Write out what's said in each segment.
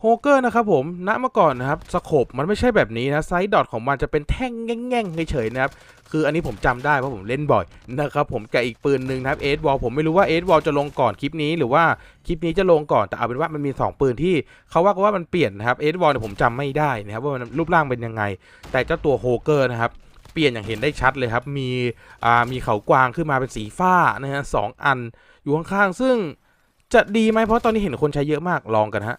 โฮเกอร์นะครับผมณเมื่อก่อนนะครับสโคปมันไม่ใช่แบบนี้นะไซส์ดอทของมันจะเป็นแท่งแง่งๆเฉยๆนะครับคืออันนี้ผมจำได้เพราะผมเล่นบ่อยนะครับผมกับอีกปืนหนึ่งนะครับเอสวอลผมไม่รู้ว่าเอสวอลจะลงก่อนคลิปนี้หรือว่าคลิปนี้จะลงก่อนแต่เอาเป็นว่ามันมี 2 ปืนที่เขาว่ากันว่ามันเปลี่ยนนะครับเอสวอลเนี่ยผมจำไม่ได้นะครับว่ามันรูปร่างเป็นยังไง แต่เจ้าตัวโฮเกอร์นะครับเปลี่ยนอย่างเห็นได้ชัดเลยครับมีอ่ามีเขากวางขึ้นมาเป็นสีฟ้านะฮะสองอันอยู่ข้างๆซึ่งจะดีไหมเพราะตอนนี้เห็นคนใช้เยอะมากลองกันฮะ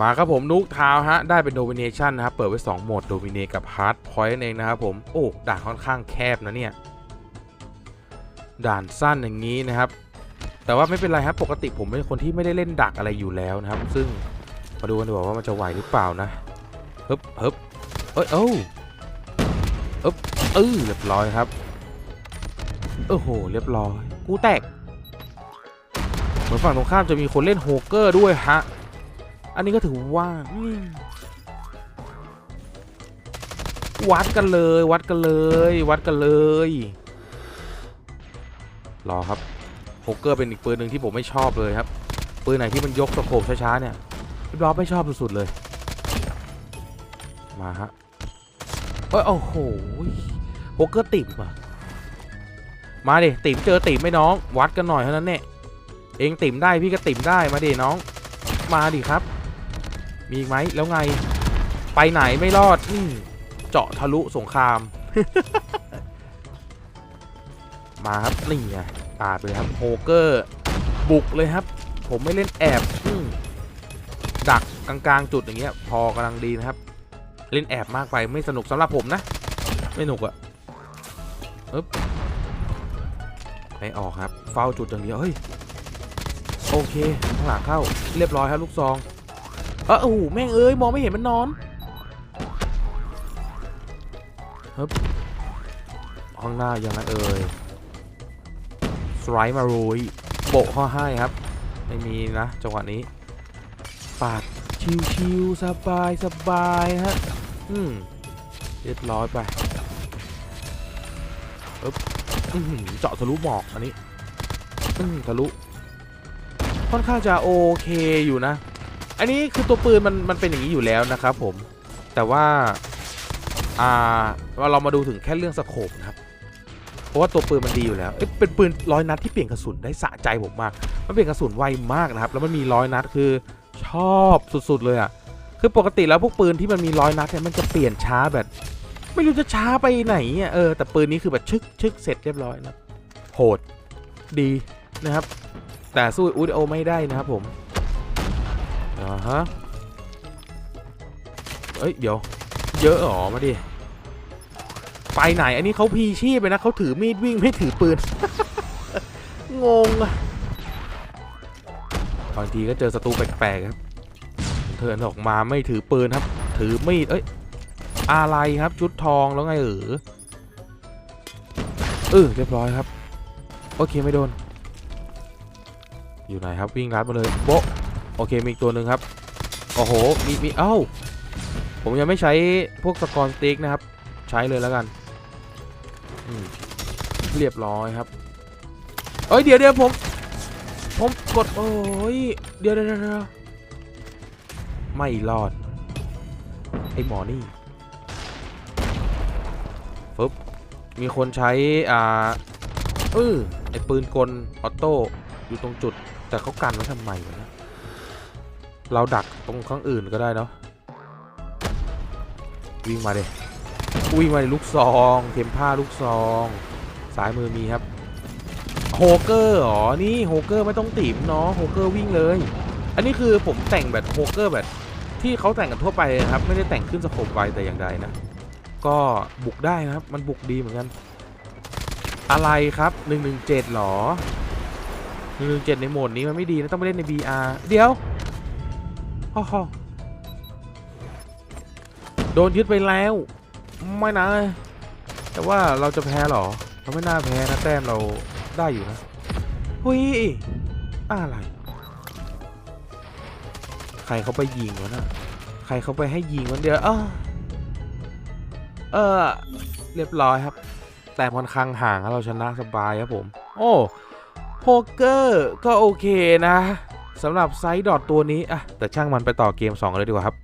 มาครับผมนุกทาวฮะ ได้เป็นโดมิเนชันนะครับ เปิดไว้ 2 โหมดโดมิเนกับฮาร์ดพอยต์เองนะครับผม โอ้ ด่านค่อนข้างแคบนะเนี่ย ด่านสั้นอย่างนี้นะครับ แต่ว่าไม่เป็นไรครับปกติผมเป็นคนที่ไม่ได้เล่นดักอะไรอยู่แล้วนะครับ ซึ่งมาดูกันดีกว่าว่ามันจะไหวหรือเปล่านะฮึบฮึบเอ้ยเอ้าฮึบเออเรียบร้อยครับโอ้โหเรียบร้อย กูแตกเหมือนฝั่งตรงข้ามจะมีคนเล่นโฮเกอร์ด้วยฮะ อันนี้ก็ถือว่าวัดกันเลย วัดกันเลย วัดกันเลย รอครับโฮเกอร์เป็นอีกปืนหนึ่งที่ผมไม่ชอบเลยครับ ปืนไหนที่มันยกสโคปช้าๆเนี่ยพี่บอสไม่ชอบสุดๆเลย มาฮะเอ้ยโอ้โหโฮเกอร์ติ่มอะมาดิติ่มเจอติ่มไหม่น้อง วัดกันหน่อยเท่านั้นเนี่ยเองติ่มได้พี่ก็ติ่มได้มาดิน้อง มาดิครับ มีอีกไหมแล้วไง ไปไหนไม่รอดอืเจาะทะลุสงคราม มาครับนี่ไงปาดเลยครับโฮเกอร์บุกเลยครับ ผมไม่เล่นแอบอดักกลางๆจุดอย่างเงี้ย พอกำลังดีนะครับ เล่นแอบมากไปไม่สนุกสำหรับผมนะ ไม่หนุกอะอึ๊บไม่ออกครับ เฝ้าจุดอย่างเดียวเฮ้ยโอเคข้างหลังเข้า เรียบร้อยครับลูกซอง เออโอ้โหแม่งเอ้ยมองไม่เห็นมันนอนฮึบข้างหน้ายังไงเอ่ยสไลด์มารุยโปะข้อให้ครับ ไม่มีนะจังหวะนี้ปาดชิวๆสบายสบายฮะอืมเรียบร้อยไปอึ๊บเจาะทะลุหมอกอันนี้ทะลุ ค่อนข้างจะโอเคอยู่นะ อันนี้คือตัวปืนมันมันเป็นอย่างนี้อยู่แล้วนะครับผม แต่ว่าอ่าเรามาดูถึงแค่เรื่องสโคปนะครับ เพราะว่าตัวปืนมันดีอยู่แล้วเเป็นปืนร้อยนัดที่เปลี่ยนกระสุนได้สะใจผมมาก มันเปลี่ยนกระสุนไวมากนะครับ แล้วมันมีร้อยนัดคือชอบสุด ๆ เลยอะ่ะ คือปกติแล้วพวกปืนที่มันมีร้อยนัดเนี่ยมันจะเปลี่ยนช้าแบบ ไม่รู้จะช้าไปไหนอะเออ แต่ปืนนี้คือแบบชึกชึกเสร็จเรียบร้อยนะ โหดดีนะครับ แต่สู้อูดโอไม่ได้นะครับผม อ่าฮะ เอ้ย เดี๋ยว เยอะหรอ มาดิ ไปไหน อันนี้เขาพีชีพไปนะ เขาถือมีดวิ่งไม่ถือปืน งงอะบางทีก็เจอศัตรูแปลกๆครับ เทินออกมาไม่ถือปืนครับ ถือมีด เอ้ย อะไรครับ ชุดทองแล้วไงเออเออเรียบร้อยครับ โอเคไม่โดน อยู่ไหนครับวิ่งรัดมาเลยโป๊ะ โอเคมีอีกตัวหนึ่งครับ โอ้โห มีมีเอ้า ผมยังไม่ใช้พวกสกอร์สติ๊กนะครับ ใช้เลยแล้วกัน เรียบร้อยครับ เอ้ยเดี๋ยวเดี๋ยวผม ผมกด โอ้ย เดี๋ยวเดี๋ยวเดี๋ยวเดี๋ยวไม่รอด ไอหมอนี่ฟึบมีคนใช้ อ่าเออไอปืนกล ออโต้ อยู่ตรงจุด แต่เขากันไว้ทำไมวะ เราดักตรงข้างอื่นก็ได้เนาะวิ่งมาเลยวิ่งมาเลยลูกซองเทมผ้าลูกซองซ้ายมือมีครับโฮเกอร์อ๋อนี่โฮเกอร์ไม่ต้องตีมเนาะโฮเกอร์วิ่งเลย อันนี้คือผมแต่งแบบโฮเกอร์แบบที่เขาแต่งกันทั่วไปนะครับ ไม่ได้แต่งขึ้นสโคปไวแต่อย่างใดนะ ก็บุกได้นะครับ มันบุกดีเหมือนกัน อะไรครับ 117หรอ 117 ในโหมดนี้มันไม่ดีนะต้องไปเล่นใน BR เดี๋ยว อฮ่อโดนยึดไปแล้ว ไม่นะ แต่ว่าเราจะแพ้หรอ เราไม่น่าแพ้นะแต้มเราได้อยู่นะหุยอะไร ใครเขาไปยิงวะนะใครเขาไปให้ยิงวันเดียวเออเออ เรียบร้อยครับ แต่ค่อนข้างห่างเราชนะสบายครับผม โอ้โพเกอร์ก็โอเคนะ สำหรับไซด์ดอทตัวนี้อะแต่ช่างมันไปต่อเกม 2 เลยดีกว่าครับ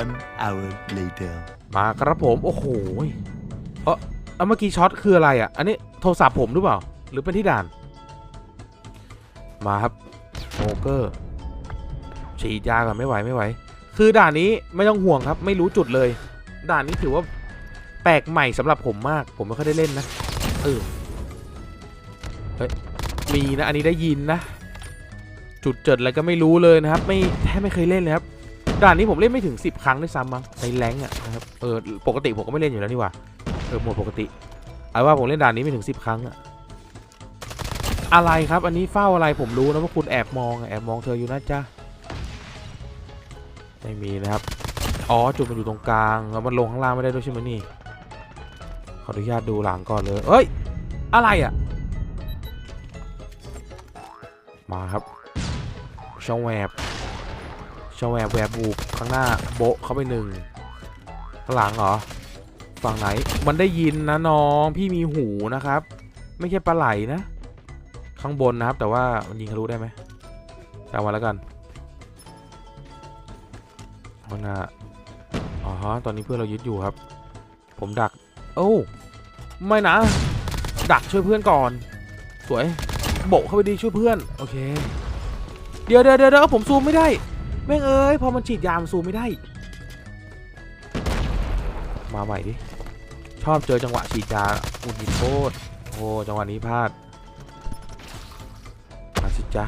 One hour later. มาครับผม โอ้โหเออเอาเมื่อกี้ช็อตคืออะไรอะ อันนี้โทรศัพท์ผมหรือเปล่า หรือเป็นที่ด่าน มาครับโมเกอร์ฉีดยาก่อนไม่ไหวไม่ไหว คือด่านนี้ไม่ต้องห่วงครับ ไม่รู้จุดเลย ด่านนี้ถือว่าแปลกใหม่สำหรับผมมาก ผมไม่ค่อยได้เล่นนะ เออ เฮ้ย มีนะ อันนี้ได้ยินนะ จุดเจิดอะไรก็ไม่รู้เลยนะครับ ไม่แทบไม่เคยเล่นเลยครับด่านนี้ผมเล่นไม่ถึง 10 ครั้งด้วยซ้ำมั้งในแรงค์อะนะครับเออปกติผมก็ไม่เล่นอยู่แล้วนี่ว่าเออหมดปกติเอาว่าผมเล่นด่านนี้ไม่ถึง 10 ครั้งอะอะไรครับ อันนี้เฝ้าอะไรผมรู้นะว่าคุณแอบมองแอบมองเธออยู่นะจ๊ะไม่มีนะครับอ๋อจุดมันอยู่ตรงกลางแล้วมันลงข้างล่างไม่ได้ด้วยใช่ไหมนี่ขออนุญาตดูหลังก่อนเลยเอ้ยอะไรอะมาครับ ช่องแวบชาแวบแวบบุกข้างหน้าโบะเข้าไปหนึ่งข้างหลังเหรอฝั่งไหนมันได้ยินนะน้องพี่มีหูนะครับ ไม่ใช่ปลาไหลนะ ข้างบนนะครับ แต่ว่ามันยิงทะลุได้ไหมเอามาแล้วกันมันอะอ๋อตอนนี้เพื่อนเรายึดอยู่ครับ ผมดัก โอ้ไม่นะ ดักช่วยเพื่อนก่อน สวยโบเข้าไปดีช่วยเพื่อน โอเค เดี๋ยวเดี๋ยวเดี๋ยวผมซูมไม่ได้ แม่งเอ้ยพอมันฉีดยามซูมไม่ได้ มาใหม่ดิ ชอบเจอจังหวะฉีดยาอุดหินโทษโอ้จังหวะนี้พลาด มาสิจ้า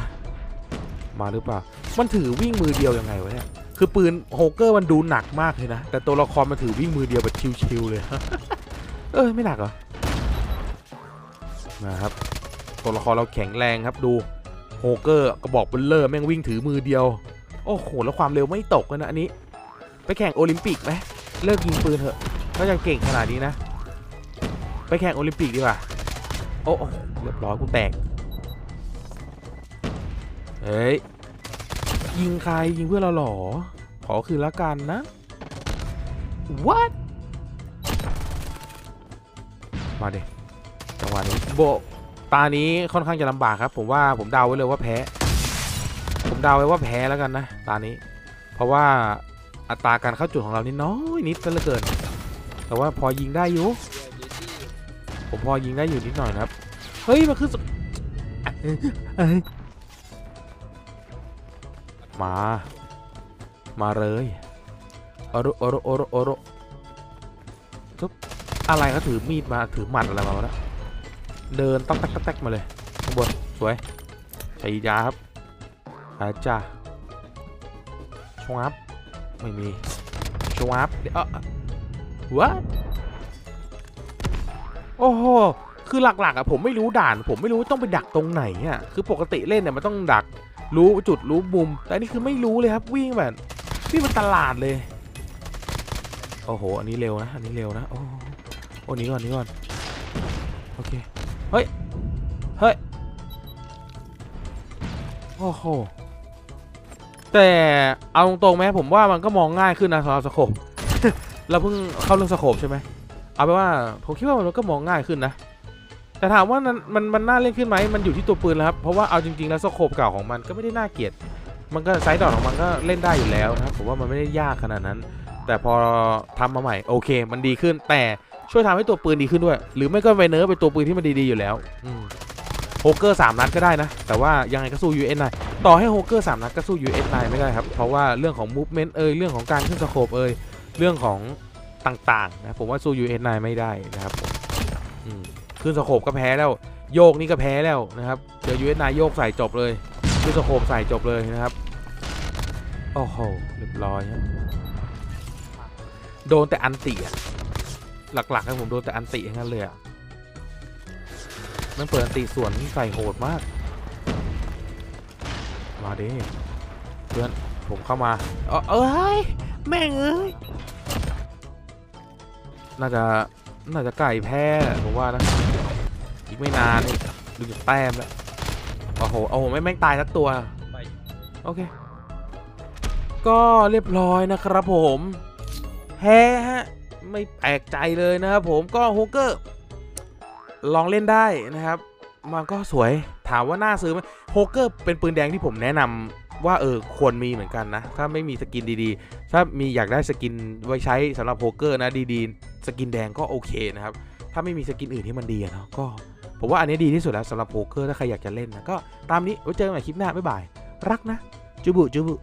มาหรือเปล่า มันถือวิ่งมือเดียวยังไงวะเนี่ย คือปืนโฮเกอร์มันดูหนักมากเลยนะ แต่ตัวละครมันถือวิ่งมือเดียวแบบชิวๆเลย เอ้ยไม่หนักเหรอ มาครับ ตัวละครเราแข็งแรงครับดู โฮเกอร์กระบอกเบลเลอร์แม่งวิ่งถือมือเดียว โอ้โห แล้วความเร็วไม่ตกเลยนะอันนี้ ไปแข่งโอลิมปิกไหมเลิกยิงปืนเถอะก็ยังเก่งขนาดนี้นะ ไปแข่งโอลิมปิกดีกว่า โอ้เรียบร้อยกูแตก เฮ้ย ยิงใครยิงเพื่อเราหรอ ขอคืนละกันนะ what มาเด็จังหวะนี้โบ ตานี้ค่อนข้างจะลำบากครับ ผมว่าผมเดาไว้เลยว่าแพ้ ผมเดาไว้ว่าแพ้แล้วกันนะ ตานี้ เพราะว่าอัตราการเข้าจุดของเรานี่น้อยนิดก็เหลือเกิน แต่ว่าพอยิงได้อยู่ ผมพอยิงได้อยู่นิดหน่อยนะครับเฮ้ยมันคือมา มาเลยโอโรโอโรโอโรโอโรทุบอะไรเขาถือมีดมาถือหมัดอะไรมาวะนะ เดินต๊อกแต๊กต๊กต๊กมาเลยข้างบนสวยใช้ยาครับอาจ้าชวับไม่มีชวับเดี๋ยวเออวะโอ้โหคือหลักๆอะผมไม่รู้ด่าน ผมไม่รู้ต้องไปดักตรงไหนอะคือปกติเล่นเนี่ยมันต้องดักรู้จุดรู้มุม แต่อันนี่คือไม่รู้เลยครับวิ่งแบบวิ่งมันตลาดเลยโอ้โหอันนี้เร็วนะอันนี้เร็วนะโอ้โหโอ้นี้ก่อนนี้ก่อนโอเค เฮ้ย เฮ้ย โอ้โห แต่เอาตรงๆไหมผมว่ามันก็มองง่ายขึ้นนะสำหรับสโคปเราเพิ่งเข้าเรื่องสโคปใช่ไหมเอาไปว่าผมคิดว่ามันก็มองง่ายขึ้นนะ แต่ถามว่ามันมันมันน่าเล่นขึ้นไหมมันอยู่ที่ตัวปืนแล้วครับ เพราะว่าเอาจริง ๆ แล้วสโคปเก่าของมันก็ไม่ได้น่าเกลียด มันก็ไซส์ดอทของมันก็เล่นได้อยู่แล้วนะครับผมว่ามันไม่ได้ยากขนาดนั้น แต่พอทำมาใหม่โอเค มันดีขึ้นแต่ ช่วยทำให้ตัวปืนดีขึ้นด้วย หรือไม่ก็ไวเนอร์เป็นตัวปืนที่มันดีๆอยู่แล้วอืมโฮเกอร์สามนัดก็ได้นะ แต่ว่ายังไงก็สู้ UN 9ต่อให้โฮเกอร์สามนัดก็สู้ US 9ไม่ได้ครับ เพราะว่าเรื่องของ movement เอยเรื่องของการขึ้นสโคปเอยเรื่องของต่างๆนะผมว่าสู้ US 9ไม่ได้นะครับผมอืมขึ้นสโคปก็แพ้แล้ว โยกนี่ก็แพ้แล้วนะครับเจอ US 9โยกใส่จบเลยขึ้นสโคปใส่จบเลยนะครับโอ้โหเรียบร้อยครับโดนแต่อันติอะ หลักๆให้ผมโดนแต่อันติอย่างนั้นเลยอะมันเปิดอันติส่วนใส่โหดมาก มาดิเพื่อนผมเข้ามาเออเอ้ยแม่งเอ้ยน่าจะน่าจะไก่แพ้แหละผมว่านะอีกไม่นานนี่ดูจากแต้มแล้วโอ้โหโอ้โหไม่แม่งตายสักตัวโอเค ก็เรียบร้อยนะครับผมแพ้ฮะ ไม่แปลกใจเลยนะครับผมก็โฮเกอร์ลองเล่นได้นะครับ มันก็สวยถามว่าน่าซื้อไหมโฮเกอร์เป็นปืนแดงที่ผมแนะนำว่าเออควรมีเหมือนกันนะ ถ้าไม่มีสกินดีๆ ถ้ามีอยากได้สกินไว้ใช้สำหรับโฮเกอร์นะดีๆ สกินแดงก็โอเคนะครับ ถ้าไม่มีสกินอื่นที่มันดีเนาะก็ผมว่าอันนี้ดีที่สุดแล้วสำหรับโฮเกอร์ถ้าใครอยากจะเล่นนะก็ตามนี้ไว้เจอกันใหม่คลิปหน้าบ๊ายบายรักนะจูบุจูบุ